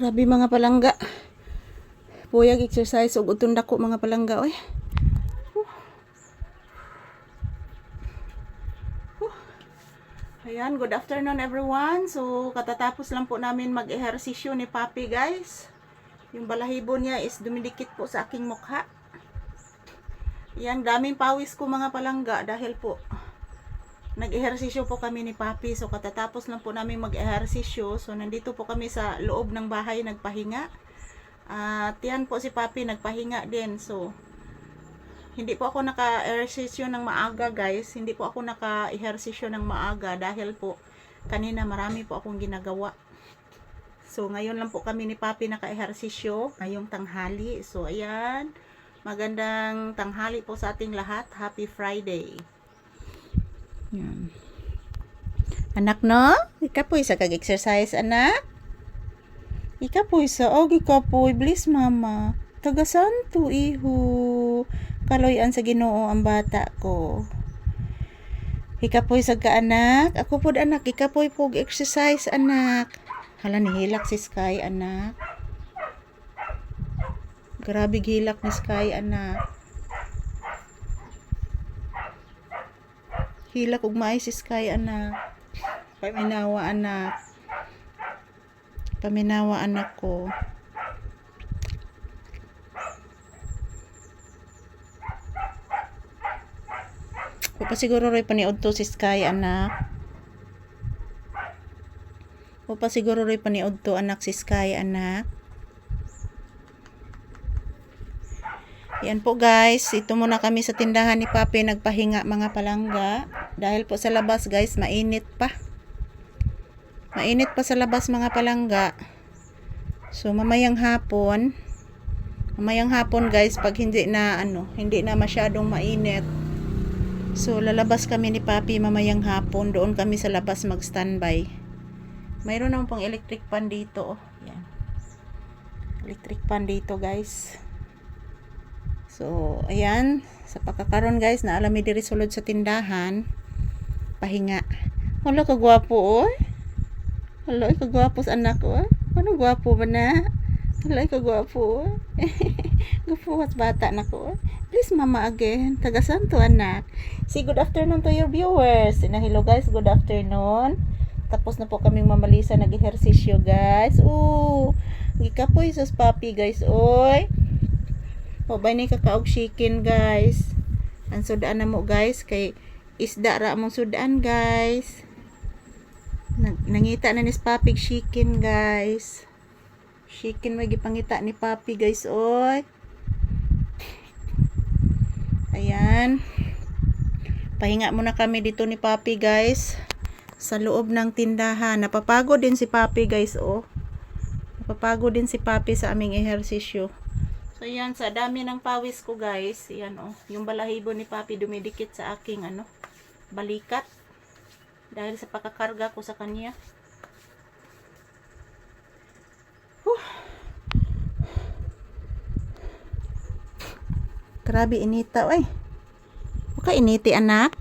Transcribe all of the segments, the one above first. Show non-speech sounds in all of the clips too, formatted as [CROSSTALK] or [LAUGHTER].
Grabe mga palangga. Puyag exercise ug utong dako mga palangga oy. Ayan, good afternoon everyone. So, katatapos lang po namin mag-ehersisyo ni Papi guys. Yung balahibo niya is dumidikit po sa aking mukha. Yan, daming pawis ko mga palangga dahil po nag-ehersisyo po kami ni Papi. So, katatapos lang po namin mag-ehersisyo. So, nandito po kami sa loob ng bahay nagpahinga. At yan po si Papi nagpahinga din. So, hindi po ako naka-ehersisyo ng maaga guys. Hindi po ako naka-ehersisyo ng maaga dahil po kanina marami po akong ginagawa. So, ngayon lang po kami ni Papi naka-ehersisyo ngayong tanghali. So, ayan. Magandang tanghali po sa ating lahat. Happy Friday. Yan. Anak no? Ika po isa kag-exercise, anak? Ika po isa. Og ika po. Bliss mama. Tagasanto iho. Kaloyan sa ginoo ang bata ko. Ika po isa ka anak. Ako po anak. Ika po pog exercise anak. Hala ni hilak si Sky anak. Grabe hilak ni Sky anak. Hilak ug maay si Sky anak. Paminawa anak. Paminawa anak ko. Ko pa siguro rin paniod to si Sky anak. Ko pa siguro rin paniod to anak si Sky anak. Yan po guys, ito muna kami sa tindahan ni Papi nagpahinga mga palangga. Dahil po sa labas guys, mainit pa. Mainit pa sa labas mga palangga. So mamayang hapon, mamayang hapon guys, pag hindi na ano, hindi na masyadong mainit. So lalabas kami ni Papi mamayang hapon, doon kami sa labas mag-standby. Mayroon naman pong electric pan dito, oh. Yan. Electric pan dito guys. So, ayan. Sa pagkakaroon guys, na alam diri sulod sa tindahan. Pahinga. Hala, kagwapo oy. Hala, kagwapo sa anak ko. Ano gwapo ba na? Hala, kagwapo oy. [LAUGHS] Gwapo at bata na ko. Please mama again. Tagasan to anak. Say good afternoon to your viewers. Na hello guys, good afternoon. Tapos na po kaming mamalisa nag-ehersisyo guys. Ooh, gikapoy sus papi guys. Oy. Ba ni kakaog chicken guys. Ang sudaan na mo guys kay isda ra mong sudaan guys. Nang, nangita na ni Papi chicken guys. Chicken may gipangita ni Papi guys oy. [LAUGHS] Ayan. Pahinga muna kami dito ni Papi guys. Sa loob ng tindahan. Napapagod din si Papi guys oh. Napapagod din si Papi sa aming ehersisyo. So yan, sa dami ng pawis ko guys, yan oh, yung balahibo ni Papi dumidikit sa aking ano, balikat. Dahil sa pakakarga ko sa kanya. Huh. Grabe inita, oy. Waka initi anak.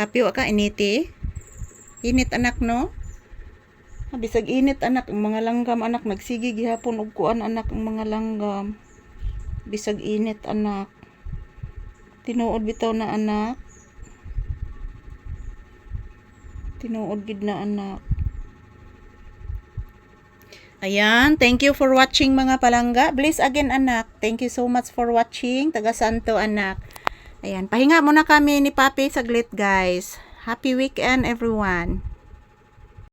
Papi, waka initi. Init anak no? Bisag init anak ang mga langgam anak nagsigi gihapon og kuan anak ang mga langgam. Bisag init anak. Tinuod bitaw na anak. Tinuod gid na anak. Ayan, thank you for watching mga palangga. Please again anak. Thank you so much for watching. Taga Santo anak. Ayan, pahinga muna kami ni Papi saglit guys. Happy weekend everyone.